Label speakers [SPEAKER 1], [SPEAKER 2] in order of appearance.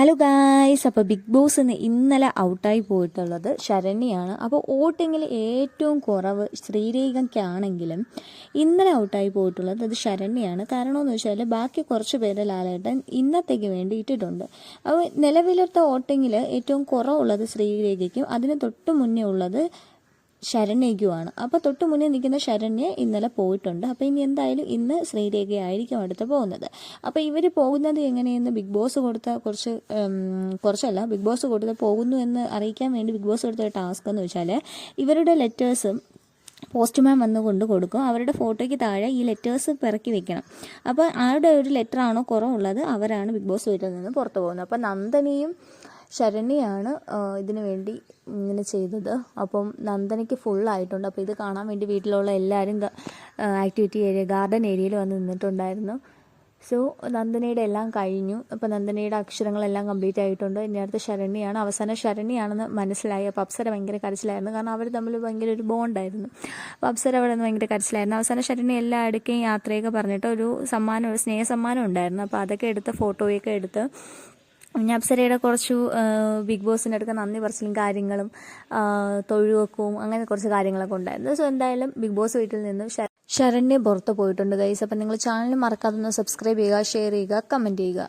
[SPEAKER 1] Hello guys അപ്പോൾ big boss ഇന്ന് ഇന്നലെ ഔട്ടായി പോയിട്ടുള്ളത് ശരണ്യാണ്. അപ്പോൾ വോട്ടിങ്ങിൽ ഏറ്റവും കുറവ് ശ്രീരേഖയ്ക്കാണെങ്കിലും ഇന്നലെ ഔട്ടായി പോയിട്ടുള്ളത് അത് ശരണ്യാണ്. കാരണമെന്ന് വെച്ചാൽ ബാക്കി കുറച്ച് പേരെ ലാലേട്ടൻ ഇന്നത്തേക്ക് വേണ്ടി ഇട്ടിട്ടുണ്ട് അപ്പോൾ നിലവിലത്തെ വോട്ടിങ്ങിൽ ഏറ്റവും കുറവുള്ളത് ശ്രീരേഖയ്ക്കും അതിന് തൊട്ട് മുന്നേ ഉള്ളത് ശരണ്യയ്ക്കുമാണ് അപ്പോൾ തൊട്ട് മുന്നേ നിൽക്കുന്ന ശരണ്യ ഇന്നലെ പോയിട്ടുണ്ട്. അപ്പോൾ ഇനി എന്തായാലും ഇന്ന് ശ്രീരേഖയായിരിക്കും അടുത്ത് പോകുന്നത്. അപ്പോൾ ഇവർ പോകുന്നത് എങ്ങനെയെന്ന് ബിഗ് ബോസ് കൊടുത്ത കുറച്ച് കുറച്ചല്ല ബിഗ് ബോസ് കൊടുത്ത പോകുന്നു എന്ന് അറിയിക്കാൻ വേണ്ടി ബിഗ് ബോസ് കൊടുത്ത ടാസ്ക് എന്ന് വെച്ചാൽ ഇവരുടെ ലെറ്റേഴ്സും പോസ്റ്റ്മാൻ വന്ന് കൊണ്ട് കൊടുക്കും. അവരുടെ ഫോട്ടോയ്ക്ക് താഴെ ഈ ലെറ്റേഴ്സ് പിറക്കി വെക്കണം. അപ്പോൾ ആരുടെ ഒരു ലെറ്റർ ആണോ കുറവുള്ളത് അവരാണ് ബിഗ് ബോസ് വീട്ടിൽ നിന്ന് പുറത്തു പോകുന്നത്. അപ്പോൾ നന്ദനിയും ശരണ്യാണ് ഇതിനു വേണ്ടി ഇങ്ങനെ ചെയ്തത്. അപ്പം നന്ദനയ്ക്ക് ഫുള്ളായിട്ടുണ്ട് അപ്പോൾ ഇത് കാണാൻ വേണ്ടി വീട്ടിലുള്ള എല്ലാവരും ആക്ടിവിറ്റി ഏരിയ ഗാർഡൻ ഏരിയയിൽ വന്ന് നിന്നിട്ടുണ്ടായിരുന്നു. സോ നന്ദനയുടെ എല്ലാം കഴിഞ്ഞു. അപ്പോൾ നന്ദനയുടെ അക്ഷരങ്ങളെല്ലാം കംപ്ലീറ്റ് ആയിട്ടുണ്ട്. ഇനി അടുത്ത ശരണ്യാണ്. അവസാനം ശരണ്യാണെന്ന് മനസ്സിലായി. അപ്പോൾ അപ്സര ഭയങ്കര കരച്ചിലായിരുന്നു. കാരണം അവർ തമ്മിൽ ഭയങ്കര ഒരു ബോണ്ടായിരുന്നു അപ്പോൾ അപ്സര അവിടെ നിന്ന് ഭയങ്കര കരച്ചിലായിരുന്നു. അവസാന ശരണ്യ എല്ലാ അടുക്കേയും യാത്രയൊക്കെ പറഞ്ഞിട്ട് ഒരു സമ്മാനം ഒരു സ്നേഹ സമ്മാനം ഉണ്ടായിരുന്നു. അപ്പോൾ അതൊക്കെ എടുത്ത് ഫോട്ടോയൊക്കെ എടുത്ത് പിന്നെ അപ്സരയുടെ കുറച്ചു ബിഗ് ബോസിന്റെ അടുത്ത് നന്ദി പറച്ചിലും കാര്യങ്ങളും ആ, അങ്ങനെ കുറച്ച് കാര്യങ്ങളൊക്കെ ഉണ്ടായിരുന്നു. സോ എന്തായാലും ബിഗ് ബോസ് വീട്ടിൽ നിന്ന് ശരണ്യ പുറത്ത് പോയിട്ടുണ്ട് ഗൈസ് അപ്പം നിങ്ങൾ ചാനൽ മറക്കാതെ ഒന്ന് സബ്സ്ക്രൈബ് ചെയ്യുക ഷെയർ ചെയ്യുക കമന്റ് ചെയ്യുക.